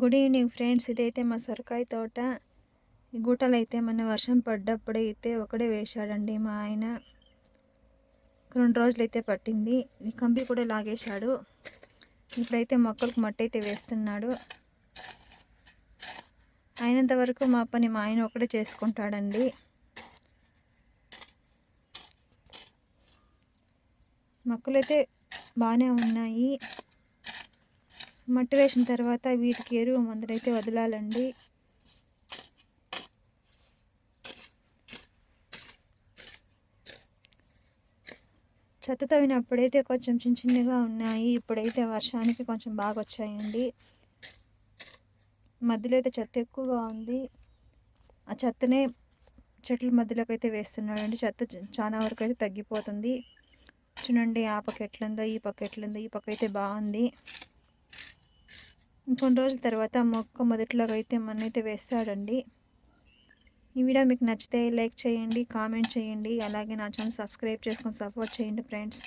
Good evening friends. ఇదైతే మా సొరకాయ తోట. ఈ గుట్టలు అయితే మన వర్షం పడ్డప్పుడు అయితే ఒకడే వేశాడండి మా ఆయన. రెండు రోజులు అయితే పట్టింది. ఈ కంపి కూడా లాగేశాడు. ఇప్పుడైతే మొక్కలకు మట్టి అయితే వేస్తున్నాడు. అయినంత వరకు మా పని మా ఆయన ఒకటే చేసుకుంటాడండి. మొక్కలైతే బాగానే ఉన్నాయి. మట్టి వేసిన తర్వాత వీటికి ఎరువు మందులైతే వదలాలండి. చెత్త తవ్వినప్పుడైతే కొంచెం చిన్న చిన్నగా ఉన్నాయి. ఇప్పుడైతే వర్షానికి కొంచెం బాగా వచ్చాయండి. మధ్యలో అయితే చెత్త ఎక్కువగా ఉంది. ఆ చెత్తనే చెట్ల మధ్యలోకి అయితే వేస్తున్నాడండి. చెత్త చాలా వరకు అయితే తగ్గిపోతుంది. చూడండి ఆ పక్క ఎట్లుందో ఈ పక్క ఎట్లుందో ఈ పక్క అయితే బాగుంది. కొన్ని రోజుల తర్వాత మొక్క మొదట్లోగా అయితే మన్నైతే వేస్తాడండి. ఈ వీడియో మీకు నచ్చితే లైక్ చేయండి కామెంట్ చేయండి అలాగే నా ఛానల్ సబ్స్క్రైబ్ చేసుకొని సపోర్ట్ చేయండి ఫ్రెండ్స్.